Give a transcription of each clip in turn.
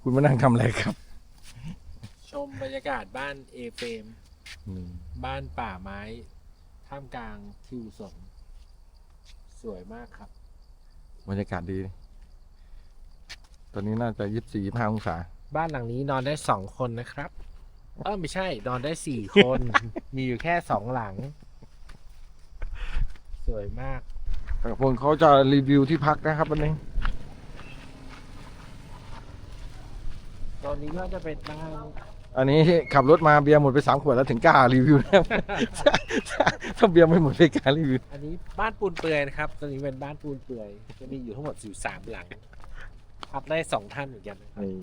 คุณมานั่งทำอะไรครับชมบรรยากาศบ้านเอเฟมบ้านป่าไม้ ท่ามกลางทิวสนสวยมากครับ บรรยากาศดี ตอนนี้น่าจะยี่สิบสี่ห้าองศา บ้านหลังนี้นอนได้สองคนนะครับ เออไม่ใช่ นอนได้สี่คน มีอยู่แค่สองหลัง สวยมาก แต่คนเขาจะรีวิวที่พักนะครับวันนี้ ตอนนี้ก็จะเป็นบ้านอันนี้ขับรถมาเบียร์หมดไปสามขวดแล้วถึงกล้ารีวิวนะ ถ้าเบียร์ไม่หมดไม่กล้ารีวิว อันนี้บ้านปูนเปลือยนะครับ ตอนนี้เป็นบ้านปูนเปลือย จะมีอยู่ทั้งหมดอยู่สามหลังพักได้สองท่านเหมือนกันนะครับนี่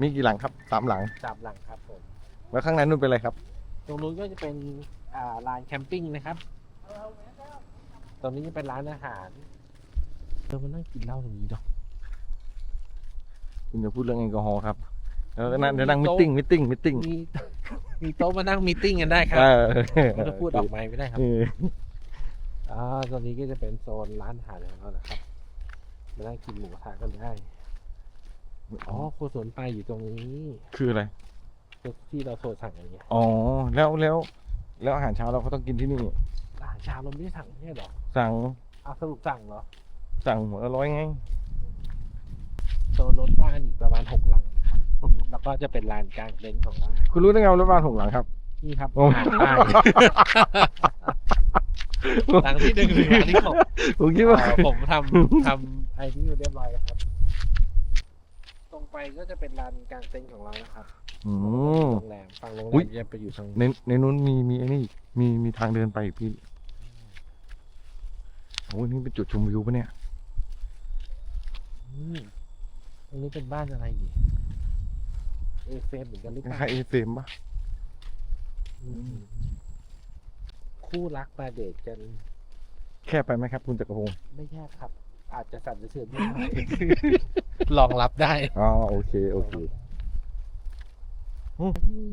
มีกี่หลังครับสามหลัง สามหลังครับผม แล้วข้างในนู่นเป็นอะไรครับ ตรงนู้นก็จะเป็นอ่าลานแคมปิ้งนะครับ ตรงนี้จะเป็นร้านอาหารเรามานั่งกินเหล้าตรงนี้เนาะ คุณจะพูดเรื่องแอลกอฮอล์ครับแล้วก็นั่งเดี๋ยวนั่งมิทติ้งมิทติ้งมิทติ้งมีมีโต๊ะมานั่งมีตติ้งกันได้ครับเออไม่ต้องพูดออกไมค์ไม่ได้ครับ เอออ่าตอนนี้ก็จะเป็นโซนร้านอาหารของเรานะครับมานั่งกินหมูกระทะกันได้ อ๋อครัวสวนไปอยู่ตรงนี้คืออะไร ที่เราโทรสั่งอย่างเงี้ยอ๋อแล้วแล้ว แล้วอาหารเช้าเราก็ต้องกินที่นี่ อาหารเช้าเราไม่ได้สั่งไม่ใช่เหรอสั่งอ้าวสรุปสั่งเหรอสั่งหัวละร้อยไง โซนรถบ้านอีกประมาณหกหลังนะครับแล้วก็จะเป็นลานกลางเต็นท์ของเราคุณรู้ได้ไงว่ารถบ้านหกหลังครับ นี่ครับโอ้ อ่านป้ายหลังที่หนึ่งถึงหลังที่หกผมคิดว่า เอ่อผมทำทำไอ้นี่เรียบร้อยแล้วครับ ตรงไปก็จะเป็นลานกลางเต็นท์ของเรานะครับอืม โรงแรมฝั่งโรงแรอุ๊ยมจะไปอยู่ทางในในนู้นมีมีไอ้นี่อีกมีมีทางเดินไปอีกพี่โอ้ยนี่เป็นจุดชมวิวปะเนี่ย อืม ตรงนี้เป็นบ้านอะไรดีเอเฟมเหมือนกันหรือคเปล่าล้ายๆเอเฟมปะอืมคู่รักมาเดทกัน แค่ไปไหมครับ คุณจักรพงศ์ไม่แค่ครับ อาจจะสั่นสะเทือนไม่ได้ลองรับได้อ๋อโอเคโอเค อืม นี่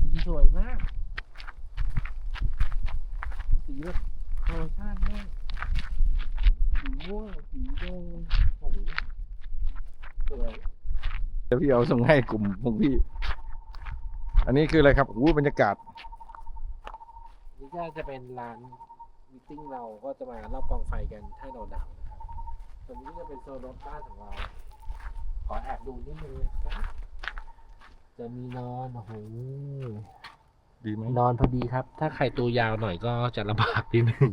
สีสวยมาก สีแบบธรรมชาติมากสีม่วงสีแดงโอ้โหสวย เดี๋ยวพี่เอาส่งให้กลุ่มของพี่ อันนี้คืออะไรครับอู้บรรยากาศ นี่ก็จะเป็นร้านมิ팅เราก็จะมารอบกองไฟกันถ้าเราหนาวนะครับส่วนนี้ก็จะเป็นโซนรถบ้านของเรา ขอแอบดูนิดนึงนะครับจะมีนอนโอ้โหดีไหมนอนพอดีครับ ถ้าใครตัวยาวหน่อยก็จะลำบากนิดนึง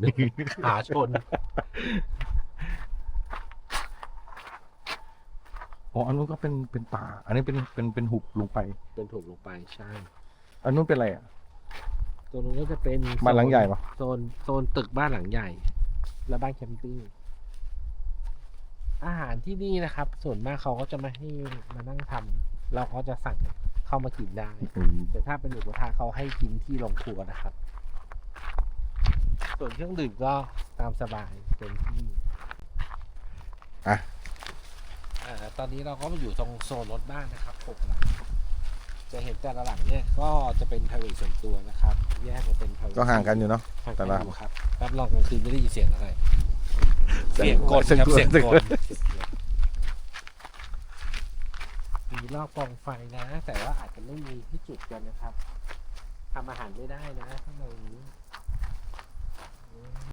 ขาชน อ๋ออันนู้นก็เป็นเป็นป่า อันนี้เป็นเป็นเป็นหุบลงไป เป็นถูกลงไปใช่อันนู้นเป็นอะไรอะตัวนู้นก็จะเป็นบ้านหลังใหญ่ปะโซนโซนตึกบ้านหลังใหญ่ และบ้านแคมปิ้งอาหารที่นี่นะครับ ส่วนมากเขาก็จะไม่ให้มานั่งทำเราก็จะสั่งเข้ามากินได้ อืมแต่ถ้าเป็นหมูกระทะเขาให้กินที่โรงครัวนะครับ ส่วนเครื่องดื่มก็ตามสบายเต็มที่ อะ อ่าตอนนี้เราก็มาอยู่ตรงโซนรถบ้านนะครับหกหลังจะเห็นแต่ละหลังเนี่ยก็จะเป็น private ส่วนตัวนะครับ แยกมาเป็น private ก็ห่างกันอยู่เนาะ ห่างแต่กันละอยู่ครับรับรองกลางคืนไม่ได้ยินเสียงอะไร เสียงกดเสียงครับกดเสียงเสียงกกดดมีรอบกองไฟนะ แต่ว่าอาจจะไม่มีที่จุดกันนะครับทำอาหารไม่ได้นะข้างในนี้